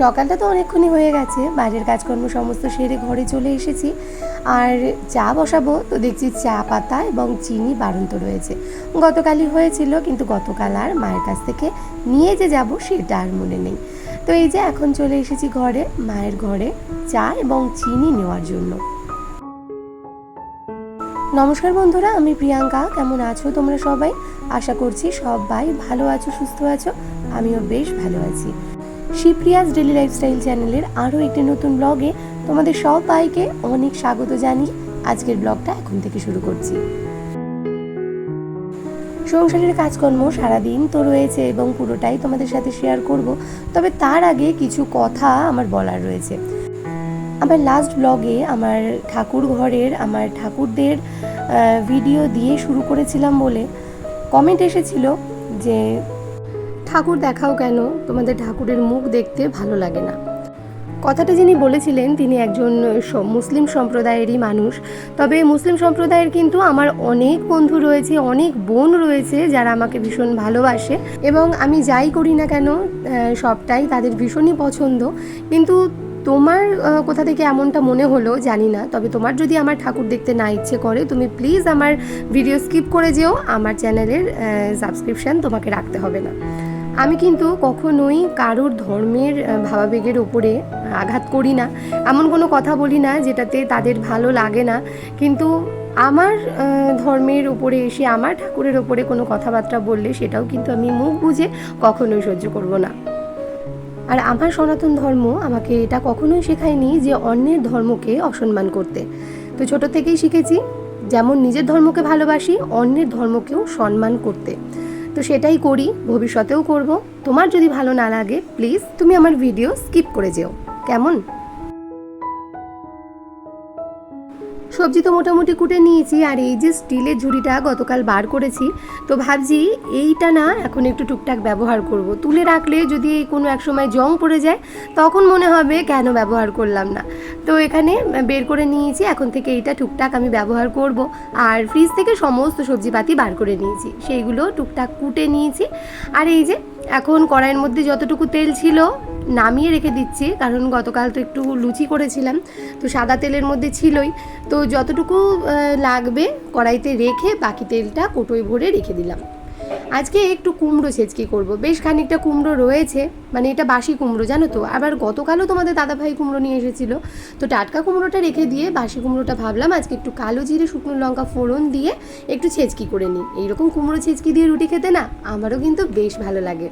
সকালটা তো অনেকক্ষণই হয়ে গেছে, বাইরের কাজকর্ম সমস্ত সেরে ঘরে চলে এসেছি। আর চা বসাবো, তো দেখছি চা পাতা এবং চিনি বাড়ন্ত রয়েছে। গতকালই হয়েছিল, কিন্তু গতকাল আর মায়ের কাছ থেকে নিয়ে যে যাব সেটা আর মনে নেই। তো এই যে এখন চলে এসেছি ঘরে, মায়ের ঘরে চা এবং চিনি নেওয়ার জন্য। নমস্কার বন্ধুরা, আমি প্রিয়াঙ্কা, কেমন আছো তোমরা সবাই? আশা করছি সবাই ভালো আছো, সুস্থ আছো, আমিও বেশ ভালো আছি। শিপ্রিয়াস ডেলি লাইফস্টাইল চ্যানেলের আরও একটি নতুন ব্লগে তোমাদের সবাইকে অনেক স্বাগত জানিয়ে আজকের ব্লগটা এখন থেকে শুরু করছি। সংসারের কাজকর্ম সারাদিন তো রয়েছে এবং পুরোটাই তোমাদের সাথে শেয়ার করব, তবে তার আগে কিছু কথা আমার বলার রয়েছে। আমার লাস্ট ব্লগে আমার ঠাকুর ঘরের, আমার ঠাকুরদের ভিডিও দিয়ে শুরু করেছিলাম বলে কমেন্ট এসেছিল যে ঠাকুর দেখাও কেন? তোমাদের ঠাকুরের মুখ দেখতে ভালো লাগে না। কথাটা যিনি বলেছিলেন, তিনি একজন মুসলিম সম্প্রদায়েরই মানুষ। তবে মুসলিম সম্প্রদায়ের কিন্তু আমার অনেক বন্ধু রয়েছে, অনেক বোন রয়েছে যারা আমাকে ভীষণ ভালোবাসে এবং আমি যাই করি না কেন সবটাই তাদের ভীষণই পছন্দ। কিন্তু তোমার কোথা থেকে এমনটা মনে হলো জানি না। তবে তোমার যদি আমার ঠাকুর দেখতে না ইচ্ছে করে, তুমি প্লিজ আমার ভিডিও স্কিপ করে যেও। আমার চ্যানেলের সাবস্ক্রিপশান তোমাকে রাখতে হবে না। আমি কিন্তু কখনোই কারোর ধর্মের ভাবাবেগের ওপরে আঘাত করি না। এমন কোনো কথা বলি না যেটাতে তাদের ভালো লাগে না। কিন্তু আমার ধর্মের উপরে এসে, আমার ঠাকুরের ওপরে কোনো কথাবার্তা বললে সেটাও কিন্তু আমি মুখ বুঝে কখনোই সহ্য করব না। আর আমার সনাতন ধর্ম আমাকে এটা কখনোই শেখায়নি যে অন্যের ধর্মকে অসম্মান করতে। তো ছোট থেকেই শিখেছি, যেমন নিজের ধর্মকে ভালোবাসি, অন্যের ধর্মকেও সম্মান করতে। তো সেটাই করি, ভবিষ্যতেও করব। তোমার যদি ভালো না লাগে প্লিজ তুমি আমার ভিডিও স্কিপ করে যেও। কেমন? সবজি তো মোটামুটি কুটে নিয়েছি, আর এই যে স্টিলের ঝুড়িটা গতকাল বার করেছি, তো ভাবছি এইটা না এখন একটু টুকটাক ব্যবহার করব। তুলে রাখলে যদি কোনো এক সময় জং পড়ে যায়, তখন মনে হবে কেন ব্যবহার করলাম না। তো এখানে বের করে নিয়েছি, এখন থেকে এইটা টুকটাক আমি ব্যবহার করব। আর ফ্রিজ থেকে সমস্ত সবজিপাতি বার করে নিয়েছি, সেইগুলো টুকটাক কুটে নিয়েছি। আর এই যে এখন কড়াইয়ের মধ্যে যতটুকু তেল ছিল নামিয়ে রেখে দিচ্ছি, কারণ গতকাল তো একটু লুচি করেছিলাম, তো সাদা তেলের মধ্যে ছিলই। তো যতটুকু লাগবে কড়াইতে রেখে বাকি তেলটা কোটোয় ভরে রেখে দিলাম। আজকে একটু কুমড়ো ছেচকি করব। বেশ খানিকটা কুমড়ো রয়েছে মানে এটা বাসি কুমড়ো, জানো তো? আবার গতকালও তোমাদের দাদাভাই কুমড়ো নিয়ে এসেছিল। তো টাটকা কুমড়োটা রেখে দিয়ে বাসি কুমড়োটা ভাবলাম আজকে একটু কালো জিরে, শুকনো লঙ্কা ফোড়ন দিয়ে একটু ছেচকি করে নিই। এইরকম কুমড়ো ছেচকি দিয়ে রুটি খেতে না, আমারও কিন্তু বেশ ভালো লাগে।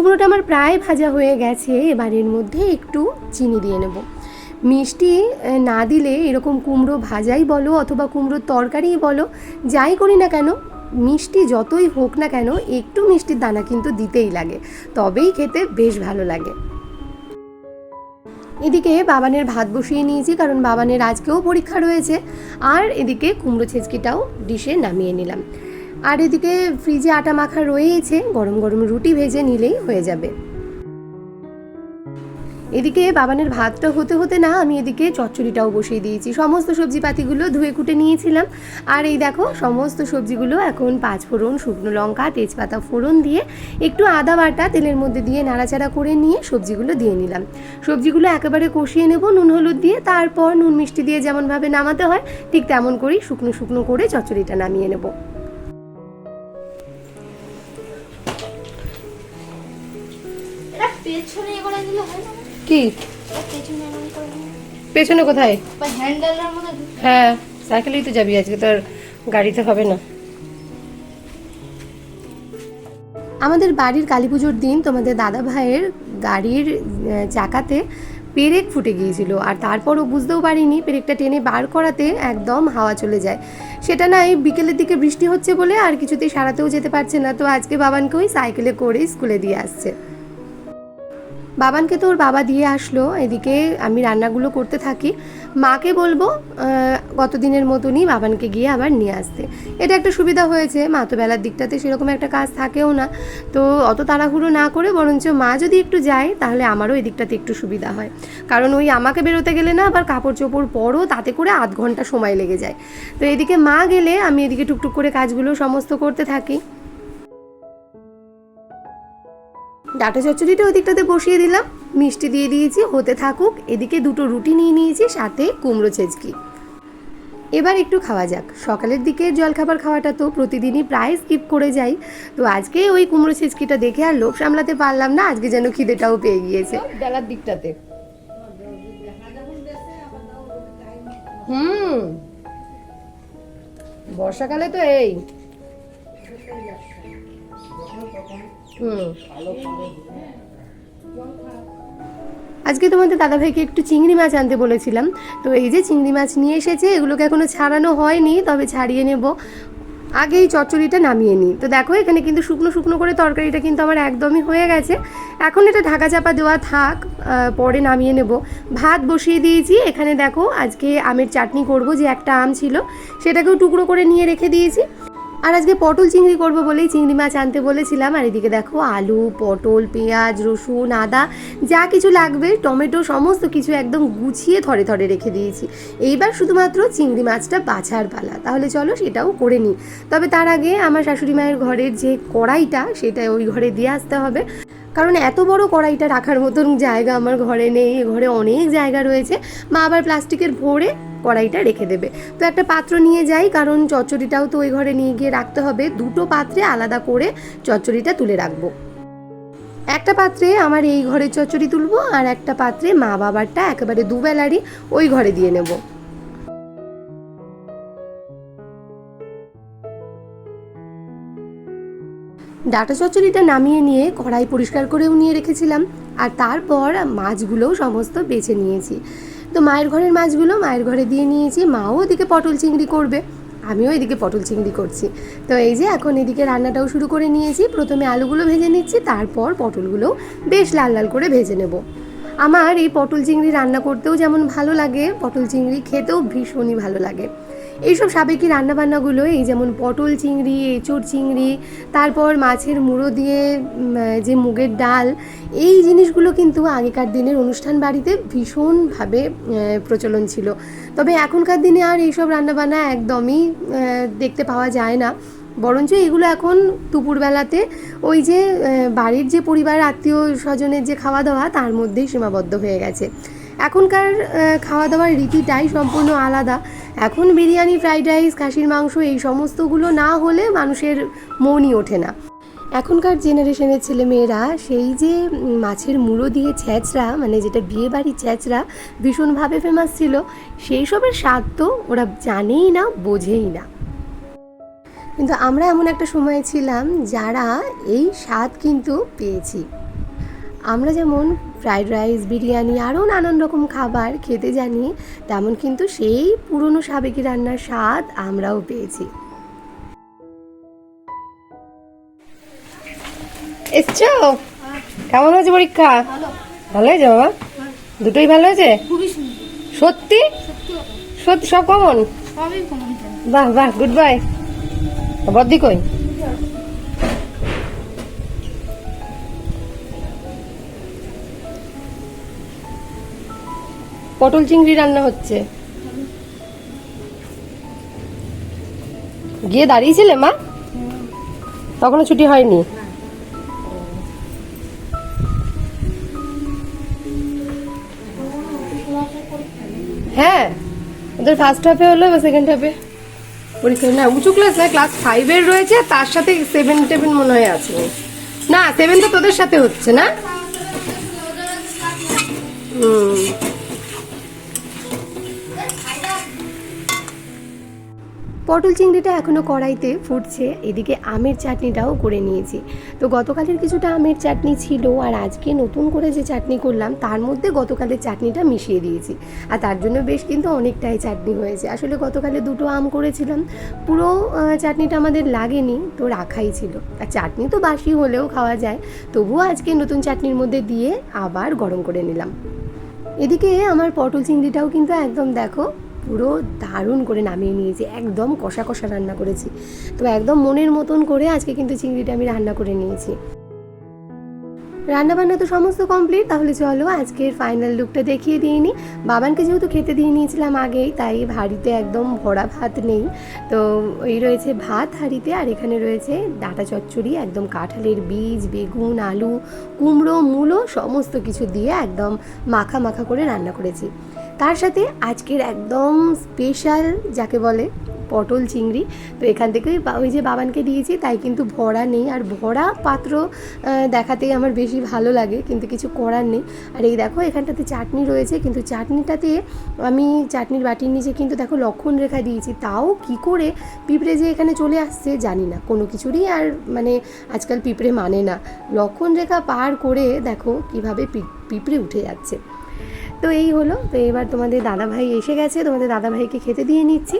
কুমড়োটা আমার প্রায় ভাজা হয়ে গেছে, এবার এর মধ্যে একটু চিনি দিয়ে নেব। মিষ্টি না দিলে এরকম কুমড়ো ভাজাই বলো অথবা কুমড়োর তরকারিই বলো, যাই করি না কেন, মিষ্টি যতই হোক না কেন, একটু মিষ্টির দানা কিন্তু দিতেই লাগে, তবেই খেতে বেশ ভালো লাগে। এদিকে বাবানের ভাত বসিয়ে নিয়েছি, কারণ বাবানের আজকেও পরীক্ষা রয়েছে, আর এদিকে কুমড়ো ছেচকিটাও ডিশে নামিয়ে নিলাম। আর এদিকে ফ্রিজে আটা মাখা রয়েছে গরম গরম রুটি ভেজে নিলেই হয়ে যাবে। এদিকে বাবানের ভাতটা হতে হতে না আমি এদিকে চচ্চড়িটাও বসিয়ে দিয়েছি। সমস্ত সবজিপাতিগুলো ধুয়ে কুটে নিয়েছিলাম। আর এই দেখো, সমস্ত সবজিগুলো এখন পাঁচ ফোড়ন, শুকনো লঙ্কা, তেজপাতা ফোড়ন দিয়ে একটু আদা বাটা তেলের মধ্যে দিয়ে নাড়াচাড়া করে নিয়ে সবজিগুলো দিয়ে নিলাম। সবজিগুলো একেবারে কষিয়ে নেব নুন হলুদ দিয়ে, তারপর নুন মিষ্টি দিয়ে যেমনভাবে নামাতে হয়, ঠিক তেমন করেই শুকনো শুকনো করে চচ্চড়িটা নামিয়ে নেব। কি? পেছনে কোথায়? হ্যাঁ সাইকেলেই তো যাবি আজকে, তোর গাড়িতে হবে না। আমাদের বাড়ির কালী পুজোর দিন তোমাদের দাদা ভাইয়ের গাড়ির চাকাতে পেরেক ফুটে গিয়েছিল, আর তারপরও বুঝতেও পারিনি পেরেকটা টেনে বার করাতে একদম হাওয়া চলে যায়। সেটা নাই বিকেলের দিকে বৃষ্টি হচ্ছে বলে আর কিছুতেই সারাতেও যেতে পারছে না, তো আজকে বাবানকে ওই সাইকেলে করে স্কুলে দিয়ে আসছে। বাবানকে তো ওর বাবা দিয়ে আসলো এদিকে আমি রান্নাগুলো করতে থাকি। মাকে বলব আহ, গত দিনের মতনই বাবানকে গিয়ে আবার নিয়ে আসতে। এটা একটা সুবিধা হয়েছে মা তো বেলার দিকটাতে সেরকম একটা কাজ থাকেও না। তো অত তাড়াহুড়ো না করে বরঞ্চ মা যদি একটু যায় তাহলে আমারও এই দিকটাতে একটু সুবিধা হয়। কারণ ওই আমাকে বেরোতে গেলে না আবার কাপড় চোপড় পরও তাতে করে আধ ঘণ্টা সময় লেগে যায়। তো এদিকে মা গেলে আমি এদিকে টুকটুক করে কাজগুলো সমস্ত করতে থাকি। ডাটা চচ্চড়িটা ওদিকটাতে বসিয়ে দিলাম। মিষ্টি দিয়ে দিয়েছি, হতে থাকুক। এদিকে দুটো রুটি নিয়ে নিয়েছি, সাথে কুমড়ো ছেঁচকি। এবার একটু খাওয়া যাক। সকালের দিকে জলখাবার খাওয়াটা তো প্রতিদিনই প্রায় স্কিপ করে যাই। তো আজকে ওই কুমড়ো ছেচকিটা দেখে আর লোভ সামলাতে পারলাম না, আজকে যেন খিদেটাও পেয়ে গিয়েছে। বেলার দিকটাতে। হুম। বর্ষাকালে তো এই। আজকে তোমাদের দাদাভাইকে একটু চিংড়ি মাছ আনতে বলেছিলাম। তো এই যে চিংড়ি মাছ নিয়ে এসেছে, এগুলোকে এখনও ছাড়ানো হয়নি, তবে ছাড়িয়ে নেব। আগে এই চচ্চড়িটা নামিয়ে নিই। তো দেখো, এখানে কিন্তু শুকনো শুকনো করে তরকারিটা কিন্তু আমার একদমই হয়ে গেছে। এখন এটা ঢাকা চাপা দেওয়া থাক পরে নামিয়ে নেব। ভাত বসিয়ে দিয়েছি। এখানে দেখো, আজকে আমের চাটনি করব, যে একটা আম ছিল, সেটাকেও টুকরো করে নিয়ে রেখে দিয়েছি। আর আজকে পটল চিংড়ি করব বলেই চিংড়ি মাছ আনতে বলেছিলাম। আর এদিকে দেখো আলু, পটল, পেঁয়াজ, রসুন, আদা, যা কিছু লাগবে, টমেটো, সমস্ত কিছু একদম গুছিয়ে থরে থরে রেখে দিয়েছি। এইবার শুধুমাত্র চিংড়ি মাছটা বাছার পালা। তাহলে চলো সেটাও করে নিই। তবে তার আগে আমার শাশুড়ি মায়ের ঘরের যে কড়াইটা, সেটা ওই ঘরে দিয়ে আসতে হবে। কারণ এত বড় কড়াইটা রাখার মতন জায়গা আমার ঘরে নেই, এ ঘরে অনেক জায়গা রয়েছে। মা আবার প্লাস্টিকের ভরে কড়াইটা রেখে দেবে। তো একটা পাত্র নিয়ে যাই, কারণ চচ্চড়িটাও তো ওই ঘরে নিয়ে গিয়ে রাখতে হবে। দুটো পাত্রে আলাদা করে চচ্চড়িটা তুলে রাখব। একটা পাত্রে আমার এই ঘরের চচ্চড়ি তুলবো আর একটা পাত্রে মা বাবারটা একেবারে দুবেলারই ওই ঘরে দিয়ে নেব। ডাটা চচ্চড়িটা নামিয়ে নিয়ে কড়াই পরিষ্কার করেও নিয়ে রেখেছিলাম, আর তারপর মাছগুলোও সমস্ত বেছে নিয়েছি। তো মায়ের ঘরের মাছগুলো মায়ের ঘরে দিয়ে নিয়েছি, মাও ওদিকে পটল চিংড়ি করবে, আমিও এদিকে পটল চিংড়ি করছি। তো এই যে এখন এদিকে রান্নাটাও শুরু করে নিয়েছি, প্রথমে আলুগুলো ভেজে নিচ্ছি, তারপর পটলগুলো বেশ লাল লাল করে ভেজে নেব। আমার এই পটল চিংড়ি রান্না করতেও যেমন ভালো লাগে, পটল চিংড়ি খেতেও ভীষণই ভালো লাগে। এইসব সাবেকি রান্নাবান্নাগুলো, এই যেমন পটল চিংড়ি, এঁচোড় চিংড়ি, তারপর মাছের মুড়ো দিয়ে যে মুগের ডাল, এই জিনিসগুলো কিন্তু আগেকার দিনের অনুষ্ঠান বাড়িতে ভীষণভাবে প্রচলন ছিল। তবে এখনকার দিনে আর এইসব রান্নাবান্না একদমই দেখতে পাওয়া যায় না। বরঞ্চ এগুলো এখন দুপুরবেলাতে ওই যে বাড়ির যে পরিবার, আত্মীয় স্বজনের যে খাওয়া দাওয়া তার মধ্যেই সীমাবদ্ধ হয়ে গেছে। এখনকার খাওয়া দাওয়ার রীতিটাই সম্পূর্ণ আলাদা। এখন বিরিয়ানি, ফ্রাইড রাইস, খাসির মাংস এই সমস্তগুলো না হলে মানুষের মনই ওঠে না। এখনকার জেনারেশনের ছেলেমেয়েরা সেই যে মাছের মুড়ো দিয়ে ছ্যাঁচড়া মানে যেটা বিয়ে বাড়ির ছ্যাঁচড়া ভীষণভাবে ফেমাস ছিল, সেই সবের স্বাদ তো ওরা জানেই না, বোঝেই না। কিন্তু আমরা এমন একটা সময় ছিলাম যারা এই স্বাদ কিন্তু পেয়েছি। আমরা যেমন ফ্রাইড রাইস বিরিয়ানি আরও নানান রকম খাবার খেতে জানি তেমন কিন্তু সেই পুরনো সাবেকি রান্নার স্বাদ আমরাও পেয়েছি। এসছো? কেমন হয়েছে পরীক্ষা? ভালো। হয়েছে বাবা? দুটোই ভালো হয়েছে? সত্যি? সত্যি সব কমন বাহ বাহ গুড বাই বদ্দি কই? পটল চিংড়ি রান্না হচ্ছে। গিয়ে দাঁড়িয়েছিলে মা? তখনও ছুটি হয়নি। হ্যাঁ ওদের ফার্স্ট হাফে হলো বা সেকেন্ড হাফে পরীক্ষা না, উঁচু ক্লাস না ক্লাস ফাইভের রয়েছে তার সাথে সেভেন টেভেন মনে হয় আছে। না সেভেন তো তোদের সাথে হচ্ছে না? হুম। পটল চিংড়িটা এখনও কড়াইতে ফুটছে, এদিকে আমের চাটনিটাও করে নিয়েছি। তো গতকালের কিছুটা আমের চাটনি ছিল, আর আজকে নতুন করে যে চাটনি করলাম, তার মধ্যে গতকালের চাটনিটা মিশিয়ে দিয়েছি। আর তার জন্য বেশ কিন্তু অনেকটাই চাটনি হয়েছে। আসলে গতকালে দুটো আম করেছিলাম, পুরো চাটনিটা আমাদের লাগেনি, তো রাখাই ছিল। আর চাটনি তো বাসি হলেও খাওয়া যায়, তবুও আজকে নতুন চাটনির মধ্যে দিয়ে আবার গরম করে নিলাম। এদিকে আমার পটল চিংড়িটাও কিন্তু একদম দেখো পুরো দারুণ করে নামিয়ে নিয়েছি, একদম কষা কষা রান্না করেছি। তো একদম মনের মতন করে আজকে কিন্তু চিংড়িটা আমি রান্না করে নিয়েছি। রান্নাবান্না তো সমস্ত কমপ্লিট তাহলে চলো আজকের ফাইনাল লুকটা দেখিয়ে দিইনি। বাবানকে যেহেতু খেতে দিয়ে নিয়েছিলাম আগেই, তাই হাঁড়িতে একদম ভরা ভাত নেই। তো ওই রয়েছে ভাত হাঁড়িতে, আর এখানে রয়েছে ডাটা চচ্চড়ি, একদম কাঁঠালের বীজ, বেগুন, আলু, কুমড়ো, মূলো, সমস্ত কিছু দিয়ে একদম মাখা মাখা করে রান্না করেছি। তার সাথে আজকের একদম স্পেশাল যাকে বলে পটল চিংড়ি। তো এখান থেকেই ওই যে বাবানকে দিয়েছি, তাই কিন্তু ভরা নেই। আর ভরা পাত্র দেখাতেই আমার বেশি ভালো লাগে, কিন্তু কিছু করার নেই। আর এই দেখো, এখানটাতে চাটনি রয়েছে, কিন্তু চাটনিটাতে আমি চাটনির বাটির নিচে কিন্তু দেখো লক্ষণ রেখা দিয়েছি। তাও কি করে পিঁপড়ে যে এখানে চলে আসছে, জানি না। কোনো কিছুরই আর মানে আজকাল পিঁপড়ে মানে না। লক্ষণ রেখা পার করে দেখো কীভাবে পিঁপড়ে উঠে যাচ্ছে। তো এই হলো। তো এবার তোমাদের দাদাভাই এসে গেছে। তোমাদের দাদাভাইকে খেতে দিয়ে নিচ্ছি।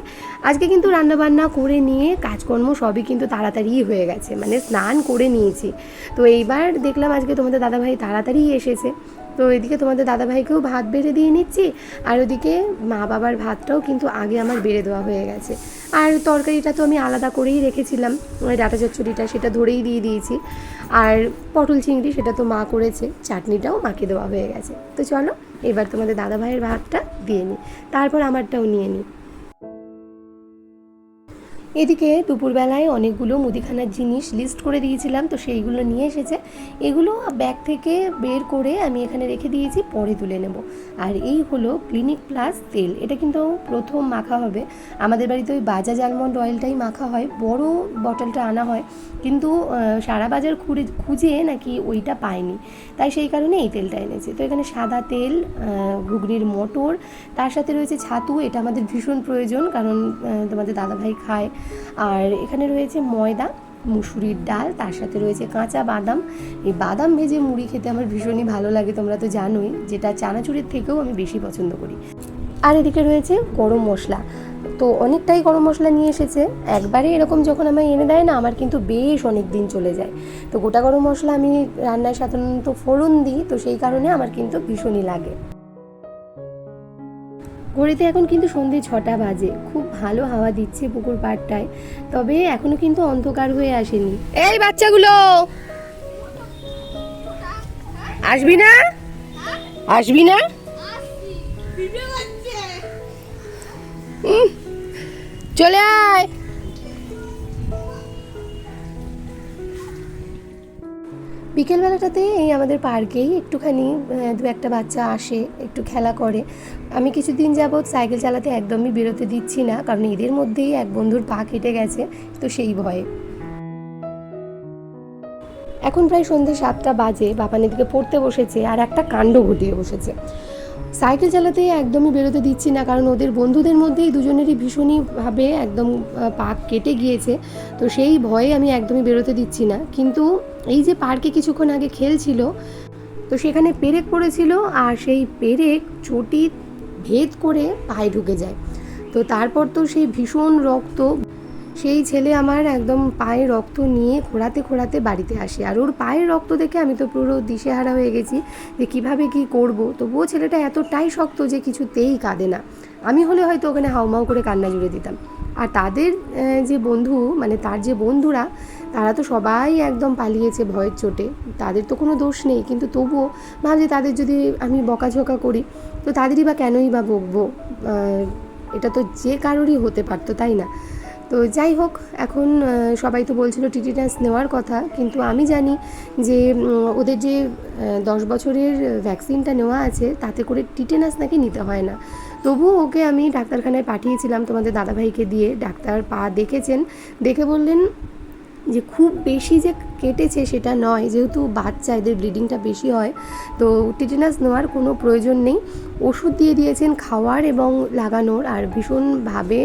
আজকে কিন্তু রান্নাবান্না করে নিয়ে কাজকর্ম সবই কিন্তু তাড়াতাড়ি হয়ে গেছে। মানে স্নান করে নিয়েছি। তো এইবার দেখলাম আজকে তোমাদের দাদাভাই তাড়াতাড়ি এসেছে। তো এদিকে তোমাদের দাদাভাইকেও ভাত বেড়ে দিয়ে নিচ্ছি। আর ওদিকে মা বাবার ভাতটাও কিন্তু আগে আমার বেড়ে দেওয়া হয়ে গেছে। আর তরকারিটা তো আমি আলাদা করেই রেখেছিলাম। ওই ডাটা চচ্চড়িটা সেটা ধরেই দিয়ে দিয়েছি। আর পটল চিংড়ি সেটা তো মা করেছে। চাটনিটাও মাকে দেওয়া হয়ে গেছে। তো চলো এবার তোমাদের দাদা ভাইয়ের ভাতটা দিয়ে নিই। তারপর আমারটাও নিয়ে নিই। এদিকে দুপুরবেলায় অনেকগুলো মুদিখানার জিনিস লিস্ট করে দিয়েছিলাম, তো সেইগুলো নিয়ে এসেছে। এগুলো ব্যাগ থেকে বের করে আমি এখানে রেখে দিয়েছি, পরে তুলে নেব। আর এই হলো ক্লিনিক প্লাস তেল। এটা কিন্তু প্রথম মাখা হবে। আমাদের বাড়িতে ওই বাজাজ আলমন্ড অয়েলটাই মাখা হয়। বড় বটলটা আনা হয়, কিন্তু সারা বাজার খুঁড়ে, খুঁজে নাকি ওইটা পায়নি তাই সেই কারণে এই তেলটা এনেছি। তো এখানে সাদা তেল ঘুগনির মটর, তার সাথে রয়েছে ছাতু। এটা আমাদের ভীষণ প্রয়োজন, কারণ তোমাদের দাদাভাই খায়। আর এখানে রয়েছে ময়দা, মুসুরির ডাল, তার সাথে রয়েছে কাঁচা বাদাম। এই বাদাম ভেজে মুড়ি খেতে আমার ভীষণই ভালো লাগে, তোমরা তো জানোই, যেটা চানাচুরির থেকেও আমি বেশি পছন্দ করি। আর এদিকে রয়েছে গরম মশলা। তো অনেকটাই গরম মশলা নিয়ে এসেছে। একবারে এরকম যখন আমায় এনে দেয় না, আমার কিন্তু বেশ অনেক দিন চলে যায়। তো গোটা গরম মশলা আমি রান্নায় সাধারণত ফোড়ন দিই, তো সেই কারণে আমার কিন্তু ভীষণই লাগে। ঘড়িতে এখন কিন্তু সন্ধে ছটা বাজে। খুব ভালো হাওয়া দিচ্ছে পুকুর পাড়টায়। তবে এখনও কিন্তু অন্ধকার হয়ে আসেনি। এই বাচ্চাগুলো! আসবি না? আসবি না? চলে আয়! বিকেলবেলাটাতে এই আমাদের পার্কেই একটুখানি দু একটা বাচ্চা আসে, একটু খেলা করে। আমি কিছুদিন যাবৎ সাইকেল চালাতে একদমই বেরোতে দিচ্ছি না, কারণ এদের মধ্যেই এক বন্ধুর পা কেটে গেছে, তো সেই ভয়ে। এখন প্রায় সন্ধ্যে সাতটা বাজে বাপান এদিকে পড়তে বসেছে, আর একটা কাণ্ড ঘটিয়ে বসেছে। সাইকেল চালাতে একদমই বেরোতে দিচ্ছি না, কারণ ওদের বন্ধুদের মধ্যেই দুজনেরই ভীষণইভাবে একদম পা কেটে গিয়েছে, তো সেই ভয়ে আমি একদমই বেরোতে দিচ্ছি না। কিন্তু এই যে পার্কে কিছুক্ষণ আগে খেলছিল, তো সেখানে পেরেক পড়েছিল আর সেই পেরেক চটি ভেদ করে পায়ে ঢুকে যায়। তো তারপর তো সেই ভীষণ রক্ত, সেই ছেলে আমার একদম পায়ে রক্ত নিয়ে খোঁড়াতে খোঁড়াতে বাড়িতে আসে। আর ওর পায়ের রক্ত দেখে আমি তো পুরো দিশেহারা হয়ে গেছি যে কীভাবে কি করব। তবুও ছেলেটা এতটাই শক্ত যে কিছুতেই কাঁদে না। আমি হলে হয়তো ওখানে হাউমাউ করে কান্না জুড়ে দিতাম। আর তাদের যে বন্ধু মানে তার যে বন্ধুরা তারা তো সবাই একদম পালিয়েছে ভয়ের চোটে। তাদের তো কোনো দোষ নেই, কিন্তু তবুও ভাবছি তাদের যদি আমি বকাঝকা করি, তো তাদেরই বা কেনই বা বকবো? এটা তো যে কারোরই হতে পারতো, তাই না? তো যাই হোক, এখন সবাই তো বলছিল টিটিনাস নেওয়ার কথা, কিন্তু আমি জানি যে ওদের যে দশ বছরের ভ্যাকসিনটা নেওয়া আছে, তাতে করে টিটেনাস নাকি নিতে হয় না। তবুও ওকে আমি ডাক্তারখানায় পাঠিয়েছিলাম তোমাদের দাদাভাইকে দিয়ে, ডাক্তার পা দেখেছেন, দেখে বললেন যে খুব বেশি যে কেটেছে সেটা নয়। যেহেতু বাচ্চা, এদের ব্লিডিংটা বেশি হয়, তো টিটেনাস নেওয়ার কোনো প্রয়োজন নেই। ওষুধ দিয়ে দিয়েছেন খাওয়ার এবং লাগানোর আর ভীষণভাবে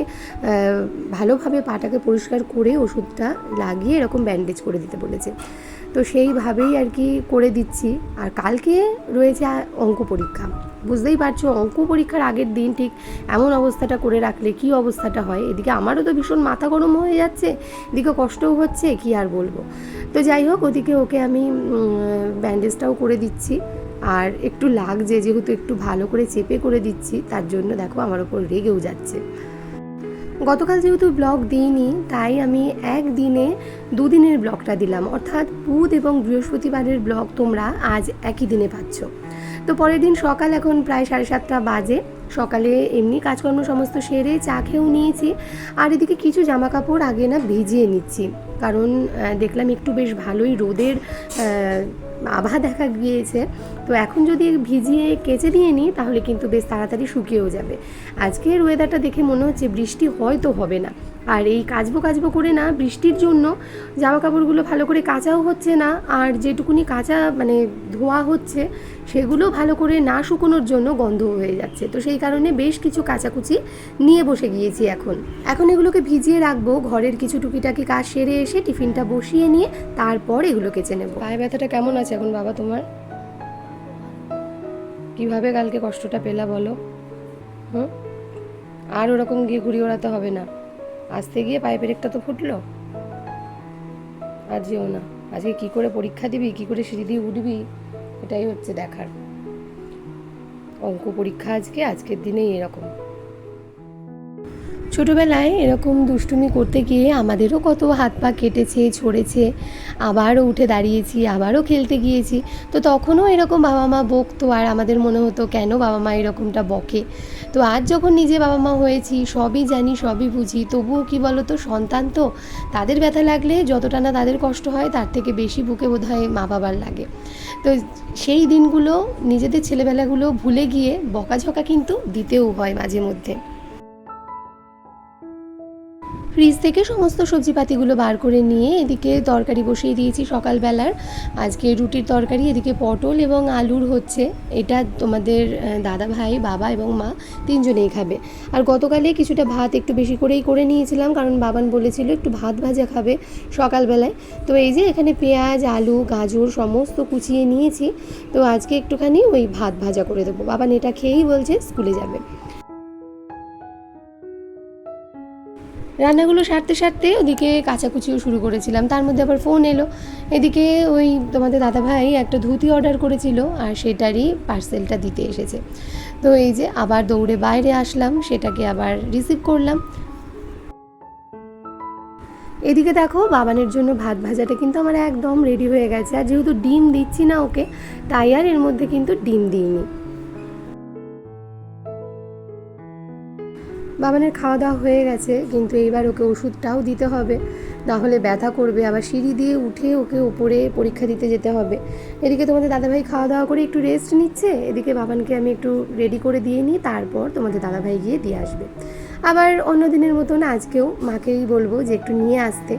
ভালোভাবে পাটাকে পরিষ্কার করে ওষুধটা লাগিয়ে এরকম ব্যান্ডেজ করে দিতে বলেছে। তো সেইভাবেই আর কি করে দিচ্ছি। আর কালকে রয়েছে অঙ্ক পরীক্ষা। বুঝতেই পারছ, অঙ্ক পরীক্ষার আগের দিন ঠিক এমন অবস্থাটা করে রাখলে কি অবস্থাটা হয়? এদিকে আমারও তো ভীষণ মাথা গরম হয়ে যাচ্ছে, এদিকে কষ্টও হচ্ছে, কি আর বলব? তো যাই হোক, ওদিকে ওকে আমি ব্যান্ডেজটাও করে দিচ্ছি। আর একটু লাগছে, যেহেতু একটু ভালো করে চেপে করে দিচ্ছি, তার জন্য দেখো আমার ওপর রেগেও যাচ্ছে। গতকাল যেহেতু ব্লগ দিইনি, তাই আমি একদিনে, দুদিনের ব্লগটা দিলাম। অর্থাৎ বুধ এবং বৃহস্পতিবারের ব্লগ তোমরা আজ একই দিনে পাচ্ছ। তো পরের দিন সকাল এখন প্রায় সাড়ে সাতটা বাজে। সকালে এমনি কাজকর্ম সমস্ত সেরে চা খেয়েও নিয়েছি। আর এদিকে কিছু জামা কাপড় আগে না ভিজিয়ে নিচ্ছি। কারণ দেখলাম একটু বেশ ভালোই রোদের আভা দেখা গিয়েছে। তো এখন যদি ভিজিয়ে কেচে দিয়ে নিই, তাহলে কিন্তু বেশ তাড়াতাড়ি শুকিয়েও যাবে। আজকের ওয়েদারটা দেখে মনে হচ্ছে বৃষ্টি হয়তো হবে না। আর এই কাচবো কাচবো করে না বৃষ্টির জন্য জামা কাপড়গুলো ভালো করে কাচাও হচ্ছে না। আর যেটুকুনি কাঁচা মানে ধোয়া হচ্ছে, সেগুলো ভালো করে না শুকোনোর জন্য গন্ধ হয়ে যাচ্ছে। তো সেই কারণে বেশ কিছু কাচাকুচি নিয়ে বসে গিয়েছি এখন। এখন এগুলোকে ভিজিয়ে রাখব, ঘরের কিছু টুকিটাকি কাজ সেরে এসে টিফিনটা বসিয়ে নিয়ে তারপর এগুলো কেচে নেব। পায়ে ব্যথাটা কেমন আছে এখন বাবা তোমার? কীভাবে কালকে কষ্টটা পেলা বলো? হুম? আর ওরকম গিয়ে ঘুরিয়ে ওড়াতে হবে না। আসতে গিয়ে পাইপের একটা তো ফুটলো। আর না। আজকে কি করে পরীক্ষা দিবি, কি করে সিঁড়ি দিয়ে উঠবি, এটাই হচ্ছে দেখার। অঙ্ক পরীক্ষা আজকে, আজকের দিনেই এরকম। ছোটোবেলায় এরকম দুষ্টুমি করতে গিয়ে আমাদেরও কত হাত পা কেটেছে, ছড়েছে, আবারও উঠে দাঁড়িয়েছি, আবারও খেলতে গিয়েছি। তো তখনও এরকম বাবা মা বকতো আর আমাদের মনে হতো, কেন বাবা মা এরকমটা বকে? তো আজ যখন নিজে বাবা মা হয়েছি, সবই জানি, সবই বুঝি, তবুও কি বলো তো সন্তান তো, তাদের ব্যথা লাগলে যতটা না তাদের কষ্ট হয়, তার থেকে বেশি বুকে বোধ হয় মা বাবার লাগে। তো সেই দিনগুলো নিজেদের ছেলেবেলাগুলো ভুলে গিয়ে বকাঝকা কিন্তু দিতেও হয় মাঝে মধ্যে। ফ্রিজ থেকে সমস্ত সবজিপাতিগুলো বার করে নিয়ে এদিকে তরকারি বসিয়ে দিয়েছি সকালবেলার। আজকে রুটির তরকারি, এদিকে পটল এবং আলুর হচ্ছে। এটা তোমাদের দাদা ভাই, বাবা এবং মা তিনজনেই খাবে। আর গতকালে কিছুটা ভাত একটু বেশি করেই করে নিয়েছিলাম, কারণ বাবান বলেছিল একটু ভাত ভাজা খাবে সকালবেলায়। তো এই যে এখানে পেঁয়াজ, আলু, গাজর সমস্ত কুচিয়ে নিয়েছি। তো আজকে একটুখানি ওই ভাত ভাজা করে দেবো। বাবান এটা খেয়েই বলছে স্কুলে যাবে। রান্নাগুলো সারতে সারতে ওদিকে কাচাকুচিও শুরু করেছিলাম। তার মধ্যে আবার ফোন এলো। এদিকে ওই তোমাদের দাদাভাই একটা ধুতি অর্ডার করেছিল আর সেটারই পার্সেলটা দিতে এসেছে। তো এই যে আবার দৌড়ে বাইরে আসলাম, সেটাকে আবার রিসিভ করলাম। এদিকে দেখো বাবানের জন্য ভাত ভাজাটা কিন্তু আমার একদম রেডি হয়ে গেছে। আর যেহেতু ডিম দিচ্ছি না ওকে, তাই আর এর মধ্যে কিন্তু ডিম দিইনি। বাবানের খাওয়া দাওয়া হয়ে গেছে, কিন্তু এইবার ওকে ওষুধটাও দিতে হবে। না হলে ব্যথা করবে, আবার সিঁড়ি দিয়ে উঠে ওকে ওপরে পরীক্ষা দিতে যেতে হবে। এদিকে তোমাদের দাদাভাই খাওয়া দাওয়া করে একটু রেস্ট নিচ্ছে, এদিকে বাবানকে আমি একটু রেডি করে দিয়ে নিই, তারপর তোমাদের দাদাভাই গিয়ে দিয়ে আসবে। আবার অন্য দিনের মতন আজকেও মাকেই বলব যে একটু নিয়ে আসতে।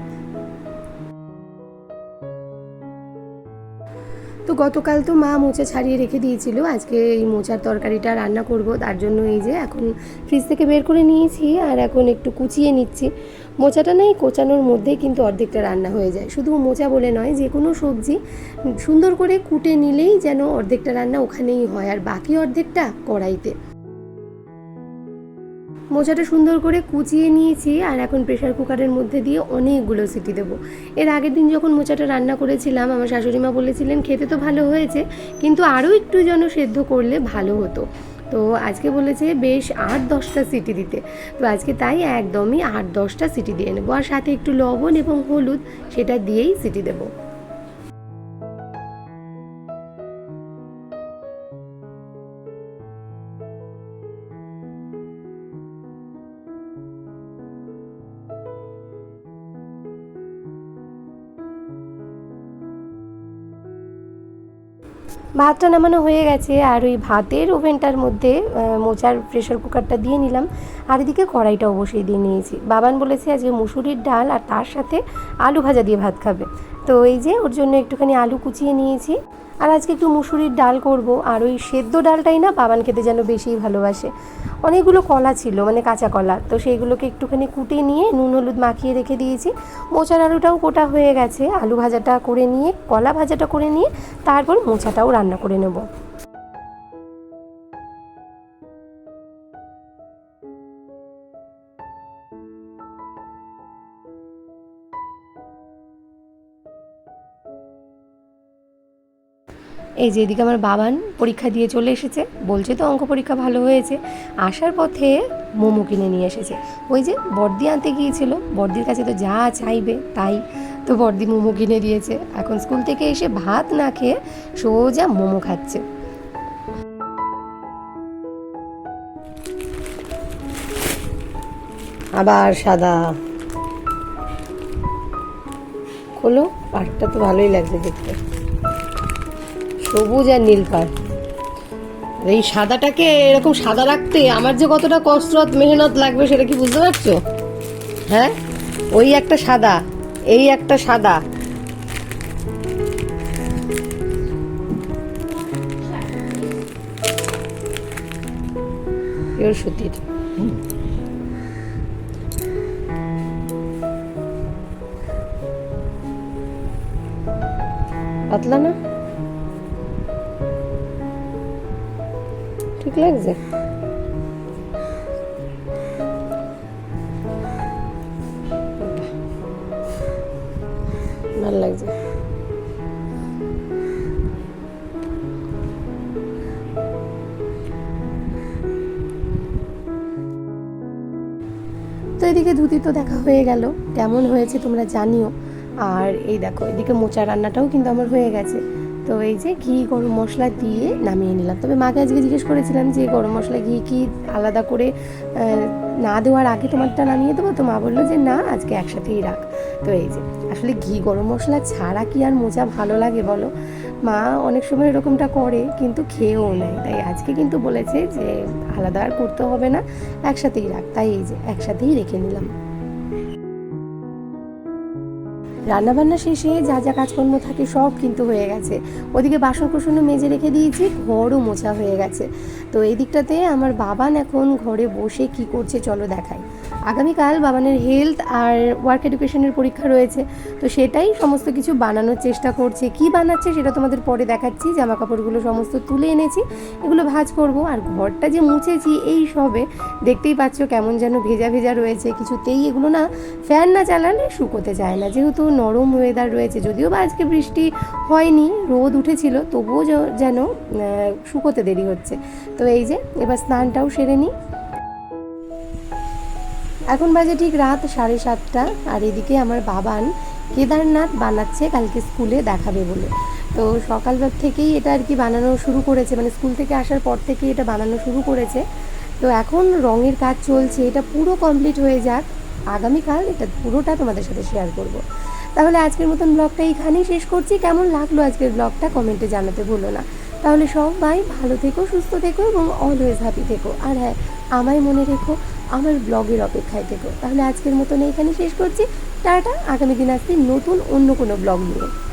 তো গতকাল তো মা মোচা ছাড়িয়ে রেখে দিয়েছিল। আজকে এই মোচার তরকারিটা রান্না করব, তার জন্য এই যে এখন ফ্রিজ থেকে বের করে নিয়েছি আর এখন একটু কুচিয়ে নিচ্ছি। মোচাটা নেই কোচানোর মধ্যেই কিন্তু অর্ধেকটা রান্না হয়ে যায়। শুধু মোচা বলে নয়, যে কোনো সবজি সুন্দর করে কুটে নিলেই যেন অর্ধেকটা রান্না ওখানেই হয়, আর বাকি অর্ধেকটা কড়াইতে। মোচাটা সুন্দর করে কুচিয়ে নিয়েছি আর এখন প্রেশার কুকারের মধ্যে দিয়ে অনেকগুলো সিটি দেবো। এর আগের দিন যখন মোচাটা রান্না করেছিলাম, আমার শাশুড়ি মা বলেছিলেন, খেতে তো ভালো হয়েছে, কিন্তু আরও একটু যেন সেদ্ধ করলে ভালো হতো। তো আজকে বলেছে, বেশ আট দশটা সিটি দিতে। তো আজকে তাই একদমই আট দশটা সিটি দিয়ে নেব। আর সাথে একটু লবণ এবং হলুদ, সেটা দিয়েই সিটি দেবো। ভাতটা নামানো হয়ে গেছে আর ওই ভাতের ওভেনটার মধ্যে মোচার প্রেশার কুকারটা দিয়ে নিলাম। আর এদিকে কড়াইটাও বসিয়ে দিয়ে নিয়েছি। বাবান বলেছে আজকে মুসুরির ডাল আর তার সাথে আলু ভাজা দিয়ে ভাত খাবে। তো এই যে ওর জন্য একটুখানি আলু কুচিয়ে নিয়েছি। আর আজকে একটু মুসুরির ডাল করব। আর ওই সেদ্ধ ডালটাই না বাবান খেতে যেন বেশিই ভালোবাসে। অনেকগুলো কলা ছিল মানে কাঁচা কলা। তো সেইগুলোকে একটুখানি কুটে নিয়ে নুন, হলুদ মাখিয়ে রেখে দিয়েছি। মোচার আলুটাও কোটা হয়ে গেছে। আলু ভাজাটা করে নিয়ে, কলা ভাজাটা করে নিয়ে, তারপর মোচাটাও রান্না করে নেব। এই যে এদিকে আমার বাবান পরীক্ষা দিয়ে চলে এসেছে, বলছে তো অঙ্ক পরীক্ষা ভালো হয়েছে। আসার পথে মোমো কিনে নিয়ে এসেছে। ওই যে বর্দি আনতে গিয়েছিল, বর্দির কাছে তো যা চাইবে তাই তো বর্দি মোমো কিনে দিয়েছে। এখন স্কুল থেকে এসে ভাত না খেয়ে সোজা মোমো খাচ্ছে। আবার সাদা। খোলো পাটটা তো ভালোই লাগছে দেখতে। সবুজ আর নীল পাড়। এই সাদাটাকে এরকম সাদা রাখতে আমার যে কতটা কসরত, মেহনত লাগবে সেটা কি বুঝতে পারছ? হ্যাঁ? ওই একটা সাদা, এই একটা সাদা। সুতির। পাতলা না? লাগছে। ভালো লাগছে। তো এদিকে ধুতি তো দেখা হয়ে গেল। কেমন হয়েছে তোমরা জানিও। আর এই দেখো, এদিকে মোচা রান্নাটাও কিন্তু আমার হয়ে গেছে। তো এই যে ঘি, গরম মশলা দিয়ে নামিয়ে নিলাম। তবে মাকে আজকে জিজ্ঞেস করেছিলাম যে গরম মশলা ঘি কি আলাদা করে না দেওয়ার আগে তোমারটা নামিয়ে দেবো? তো মা বলল যে, না, আজকে একসাথেই রাখ। তো এই যে, আসলে ঘি, গরম মশলা ছাড়া কি আর মোচা ভালো লাগে বলো? মা অনেক সময় এরকমটা করে, কিন্তু খেয়েও নেয়। তাই আজকে কিন্তু বলেছে যে, আলাদা আর করতে হবে না, একসাথেই রাখ। তাই এই যে, একসাথেই রেখে নিলাম। রান্নাবান্না শেষে যা যা কাজকর্ম থাকে সব কিন্তু হয়ে গেছে। ওদিকে বাসন কুসনও মেজে রেখে দিয়েছি, ঘরও মোছা হয়ে গেছে। তো এই দিকটাতে আমার বাবান এখন ঘরে বসে কি করছে চলো দেখাই। আগামীকাল বাবানের হেলথ আর ওয়ার্ক এডুকেশনের পরীক্ষা রয়েছে, তো সেটাই সমস্ত কিছু বানানোর চেষ্টা করছে। কি বানাচ্ছে সেটা তোমাদের পরে দেখাচ্ছি জামা কাপড়গুলো সমস্ত তুলে এনেছি, এগুলো ভাঁজ করব। আর ঘরটা যে মুছেছি এই সবে, দেখতেই পাচ্ছ কেমন যেন ভেজা ভেজা রয়েছে, কিছুতেই এগুলো না ফ্যান না চালালে শুকোতে চায় না। যেহেতু নরম ওয়েদার রয়েছে, যদিও বা আজকে বৃষ্টি হয়নি, রোদ উঠেছিল, তবুও যেন শুকোতে দেরি হচ্ছে। তো এই যে, এবার স্নানটাও সেরে নিই। এখন বাজে ঠিক রাত সাড়ে সাতটা, আর এদিকে আমার বাবান কেদারনাথ বানাচ্ছে, কালকে স্কুলে দেখাবে বলে। তো সকালবেলা থেকেই এটা আর কি বানানো শুরু করেছে মানে স্কুল থেকে আসার পর থেকেই এটা বানানো শুরু করেছে। তো এখন রঙের কাজ চলছে, এটা পুরো কমপ্লিট হয়ে যাক, আগামীকাল এটা পুরোটা তোমাদের সাথে শেয়ার করব। তাহলে আজকের মতন ব্লগটা এইখানেই শেষ করছি, কেমন লাগল আজকের ব্লগটা কমেন্টে জানাতে ভুলো না। তাহলে সবাই ভালো থেকো, সুস্থ থেকো এবং অলওয়েজ হ্যাপি থেকো। আর হ্যাঁ আমায় মনে রেখো আমার ব্লগের অপেক্ষায় থেকো। তাহলে আজকের মতন এখানে শেষ করছি। টাটা, আগামী দিন আসতে নতুন অন্য কোনো ব্লগ নিয়ে।